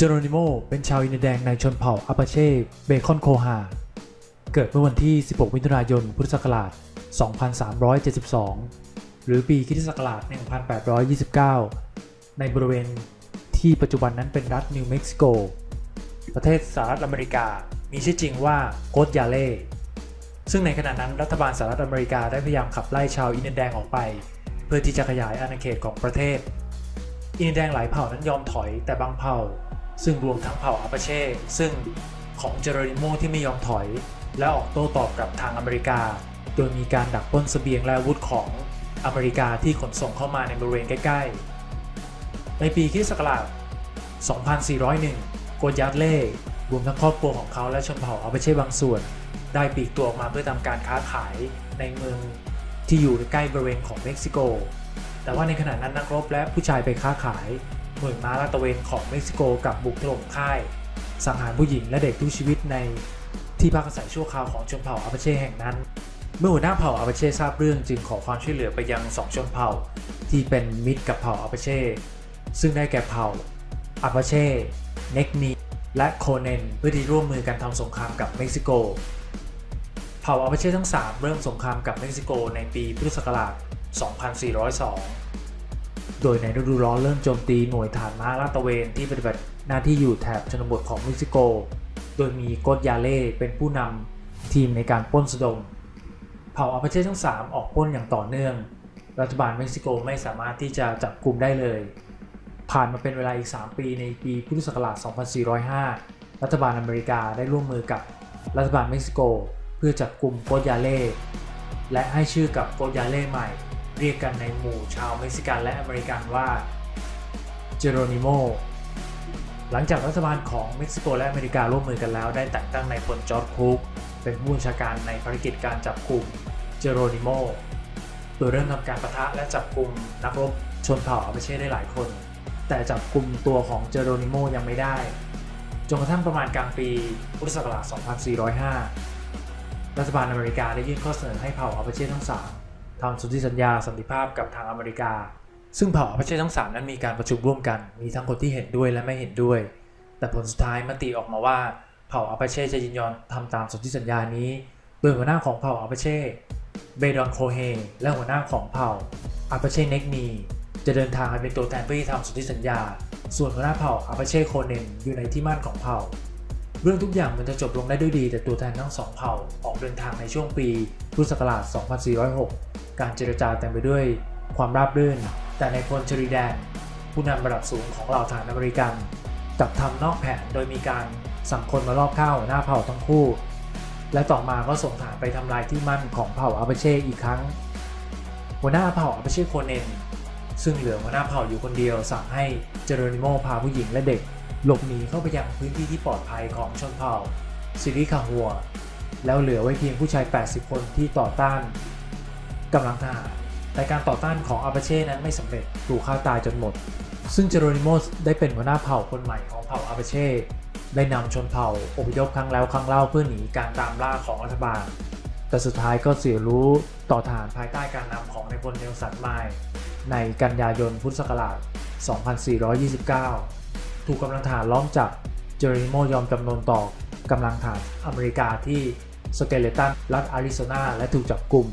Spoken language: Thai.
เจโรนิโมเป็นชาวอินเดียแดงในชนเผ่าอาปาเช่เบคอนโคฮา เกิดเมื่อวันที่ 16 มิถุนายน พุทธศักราช 2372 หรือปีคริสตศักราช 1829 ในบริเวณที่ปัจจุบันนั้นเป็นรัฐนิวเม็กซิโก ประเทศสหรัฐอเมริกา มีชื่อจริงว่าโกดยาเล่ ซึ่งในขณะนั้นรัฐบาลสหรัฐอเมริกาได้พยายามขับไล่ชาวอินเดียแดงออกไป เพื่อที่จะขยายอาณาเขตของประเทศ อินเดียแดงหลายเผ่านั้นยอมถอยแต่บางเผ่า ซึ่งรวมทั้งเผ่าอาปาเช่ซึ่งของเจโรนิโมที่ไม่ยอมถอย และออกโต้ตอบกับทางอเมริกา โดยมีการดักปล้นเสบียงและอาวุธของอเมริกาที่ขนส่งเข้ามาในบริเวณใกล้ ๆ ในปีคริสตศักราช 2401 โกดยัตเล่รวมทั้งครอบครัวของเขาและชนเผ่าอาปาเช่บางส่วน ได้ปลีกตัวออกมาเพื่อทำการค้าขายในเมืองที่อยู่ใกล้บริเวณของเม็กซิโก แต่ว่าในขณะนั้นนักรบและผู้ชายไปค้าขาย หน่วยม้าลาดตระเวนของเม็กซิโกกับบุกถล่มค่าย สังหารผู้หญิงและเด็กทุกชีวิตในที่พักอาศัยชั่วคราวของชนเผ่าอาปาเช่แห่งนั้น เมื่อหัวหน้าเผ่าอาปาเช่ทราบเรื่องจึงขอความช่วยเหลือไปยังสองชนเผ่า ที่เป็นมิตรกับเผ่าอาปาเช่ซึ่งได้แก่เผ่าอาปาเช่เนกนีและโคเนนเพื่อที่ร่วมมือกันทำสงครามกับเม็กซิโก เผ่าอาปาเช่ทั้ง 3 เริ่มสงครามกับเม็กซิโกในปีพุทธศักราช 2402 โดยในฤดูร้อนเริ่มโจมตีหน่วยฐานม้าลาดตระเวนที่ปฏิบัติหน้าที่อยู่แถบชนบทของเม็กซิโก โดยมีโกดยาเล่เป็นผู้นำทีมในการปล้นสะดม เผ่าอาปาเช่ทั้ง 3 ออกปล้นอย่างต่อเนื่อง รัฐบาลเม็กซิโกไม่สามารถที่จะจับกลุ่มได้เลย ผ่านมาเป็นเวลาอีก 3 ปีในปีพุทธศักราช 2405 รัฐบาลอเมริกาได้ร่วมมือกับรัฐบาลเม็กซิโก เพื่อจับกลุ่มโกดยาเล่และให้ชื่อกับโกดยาเล่ใหม่ เรียกกันในหมู่ชาวเม็กซิกันและอเมริกันว่าเจโรนิโมหลังจากรัฐบาลของเม็กซิโกและอเมริการ่วมมือกันแล้ว ได้แต่งตั้งนายพลจอร์ดคุกเป็นผู้บัญชาการในภารกิจการจับกลุ่มเจโรนิโมโดยเริ่มทำการประทะและจับกลุ่มนักรบชนเผ่าอาปเช่ได้หลายคน แต่จับกลุ่มตัวของเจโรนิโมยังไม่ได้จนกระทั่งประมาณกลางปีพุทธศักราช 2405 รัฐบาลอเมริกาได้ยื่นข้อเสนอให้เผ่าอาปเช่ทั้ง3 ทำสนธิสัญญาสันติภาพกับทางอเมริกา ซึ่งเผ่าอาปาเช่ทั้ง 3 นั้นมีการประชุมร่วมกัน มีทั้งคนที่เห็นด้วยและไม่เห็นด้วย แต่ผลสุดท้ายมติออกมาว่าเผ่าอาปาเช่จะยินยอมทำตามสนธิสัญญานี้ โดยหัวหน้าของเผ่าอาปาเช่เบดอนโคเฮและหัวหน้าของเผ่าอาปาเช่เน็กนีจะเดินทางไปเป็นตัวแทนเพื่อที่ทำสนธิสัญญา ส่วนหัวหน้าเผ่าอาปาเช่โคเนนอยู่ในที่มั่นของเผ่า เรื่องทุกอย่างมันจะจบลงได้ด้วยดี แต่ตัวแทนทั้งสองเผ่าออกเดินทางในช่วงปีพุทธศักราช 2406 การเจรจาเต็มไปด้วยความราบรื่น แต่ในพลชริแดน ผู้นำระดับสูงของเหล่าทหารอเมริกันกลับทำนอกแผนโดยมีการสั่งคนมารอบฆ่าหัวหน้าเผ่าทั้งคู่ และต่อมาก็ส่งทหารไปทำลายที่มั่นของเผ่าอาปาเช่อีกครั้ง หัวหน้าเผ่าอาปาเช่โคเนนซึ่งเหลือหัวหน้าเผ่าอยู่คนเดียวสั่งให้เจโรนิโมพาผู้หญิงและเด็ก หลบหนีเข้าไปยังพื้นที่ที่ปลอดภัยของชนเผ่าซิริคาฮัว แล้วเหลือไว้เพียงผู้ชาย 80 คนที่ต่อต้าน กำลังทหารแต่การต่อต้านของอาปาเช่นั้นไม่สำเร็จถูกฆ่าตายจนหมด ซึ่งเจโรนิโมสได้เป็นหัวหน้าเผ่าคนใหม่ของเผ่าอาปาเช่ได้นำชนเผ่าอพยพครั้งแล้วครั้งเล่าเพื่อหนีการตามล่าของรัฐบาล แต่สุดท้ายก็เสียรู้ต่อฐานภายใต้การนำของในพลเนลสันไมล์ในกันยายนพุทธศักราช 2429 ถูกกำลังทหารล้อมจับเจอริโมยอมจำนนต่อกำลังทหารอเมริกาที่สเกเลตันรัฐอาริโซนาและถูกจับกลุ่ม